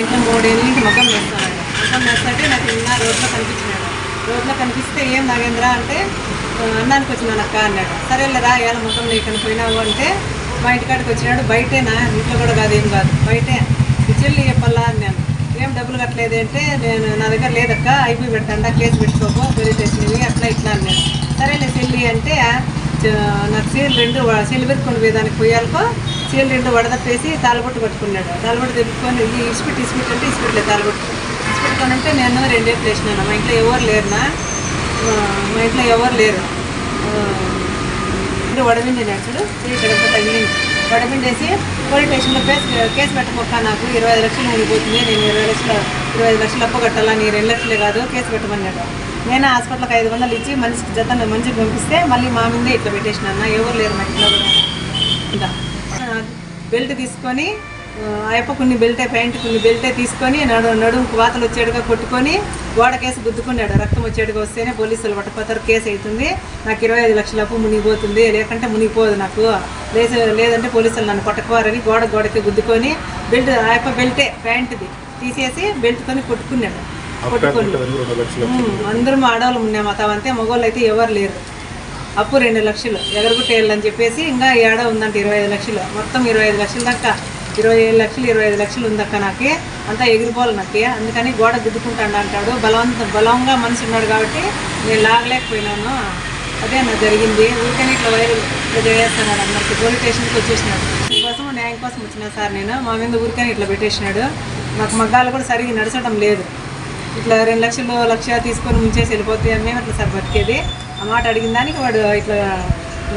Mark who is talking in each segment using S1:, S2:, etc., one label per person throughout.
S1: ఇంట్లో మూడేళ్ళకి మగ్గం వేస్తాను మగ్గం వేస్తుంటే నాకు నిన్న రోడ్లో కనిపించినాడు రోడ్లో కనిపిస్తే ఏం నాగేంద్ర అంటే అన్నానికి వచ్చినాను అక్క అన్నాడు. సరేలేరా ఇవాళ ముఖం లేకుండా పోయినావు అంటే మా ఇంటికాడికి వచ్చినాడు. బయటేనా ఇంట్లో కూడా కాదు ఏం కాదు. బయటే చెల్లి చెప్పల్లా అన్నాను ఏం డబ్బులు కట్టలేదు? అంటే నేను నా దగ్గర లేదక్క అయిపోయి పెట్టండా కేసు పెట్టుకోకు పోలీస్ స్టేషన్వి అట్లా ఇట్లా అన్నాను సరేలే చెల్లి అంటే నాకు చీరలు రెండు చీరలు పెట్టుకుని పోయేదానికి పోయాలకో చీరలు రెండు వడదప్పేసి తాళబొట్టు పట్టుకున్నాడు తాళబొట్టు తెప్పుకొని ఇది ఇసుపెట్టి ఇసుపెట్టి అంటే ఇసుపెట్టలేదు తాళబొట్టు. ఇసుపెట్టుకొని అంటే నేను రెండే వేసినాను. మా ఇంట్లో ఎవరు లేరునా? మా ఇంట్లో ఎవరు లేరు. ఆ, వడబిండి చూడు. ఇక్కడంతా తగిలింది. వడబిండేసి పోలీస్ స్టేషన్లో కేసు కేసు పెట్టమొక్క నాకు ఇరవై ఐదు లక్షలు మునిగిపోతుంది. నేను ఇరవై లక్షలు ఇరవై ఐదు లక్షలు అప్పు కట్టాలా? నీ రెండు లక్షలే కాదు కేసు పెట్టమన్నాడు. నేను హాస్పిటల్కి ఐదు వందలు ఇచ్చి మనిషికి జతను మంచిగా పంపిస్తే మళ్ళీ మా మీదే ఇట్లా పెట్టేసిన అన్న ఎవరు లేరు మా ఇంట్లో కూడా. బెల్ట్ తీసుకొని ఆ, అయ్యప్ప కొన్ని బెల్టే ప్యాంట్ కొన్ని బెల్టే తీసుకొని నడు నడుముకు వాతలు వచ్చేట్టుగా కొట్టుకొని గోడ కేసు గుద్దుకున్నాడు. రక్తం వచ్చేట్టుగా వస్తేనే పోలీసులు పట్టుకుపోతారు కేసు అవుతుంది. నాకు ఇరవై ఐదు లక్షల అప్పు మునిగిపోతుంది. లేకంటే మునిగిపోదు నాకు. లేసే లేదంటే పోలీసులు నన్ను పట్టుకోవారని గోడ గోడకి గుద్దుకొని బెల్ట్ అయ్యప్ప బెల్టే ప్యాంట్ది తీసేసి బెల్ట్తోని కొట్టుకున్నాడు. కొట్టుకొని. అందరం ఆడవాళ్ళు ఉన్నాం. తావంతే మగవాళ్ళు అయితే ఎవరు లేరు. అప్పు రెండు లక్షలు ఎగరగొట్టేయాలని చెప్పేసి ఇంకా ఏడ ఉందంట ఇరవై ఐదు లక్షలు. మొత్తం ఇరవై ఐదు లక్షలు దాకా ఇరవై ఏడు లక్షలు ఇరవై ఐదు లక్షలు ఉందక్క నాకు. అంతా ఎగిరిపోవాలి నాకు. అందుకని గోడ గుద్దుకుంటాడు అంటాడు. బలవంత బలంగా మనిషి ఉన్నాడు కాబట్టి నేను లాగలేకపోయినాను. అదే నాకు జరిగింది. ఊరికనే ఇట్లా వైరల్ ఇట్లా చేస్తున్నాడు అందరికి. పోలీస్ స్టేషన్కి వచ్చేసినాడు. దీనికోసం న్యాయం కోసం వచ్చిన సార్ నేను. మా మీద ఊరికనే ఇట్లా పెట్టేసినాడు. నాకు మగ్గాలు కూడా సరిగ్గా నడచడం లేదు. ఇట్లా రెండు లక్షలు లక్ష తీసుకొని ముంచేసి వెళ్ళిపోతాయి అని మేము అట్లా సార్ బతికేది. ఆ మాట అడిగిన దానికి వాడు ఇట్లా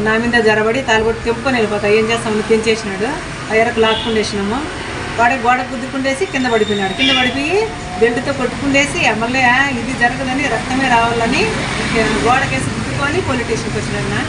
S1: నా మీద జరబడి తాలిబొట్టు తెంపుకొని వెళ్ళిపోతా ఏం చేస్తామని తెంచేసినాడు ఆ ఎరకు లాక్కుండేసినాము. వాడికి గోడ గుద్దుకుండేసి కింద పడిపోయినాడు. కింద పడిపోయి బెల్ట్తో కొట్టుకుండేసి మళ్ళీ ఇది జరగదని రక్తమే రావాలని గోడకేసి గుద్దుకొని పోలీస్ స్టేషన్కి వచ్చినాడు నా.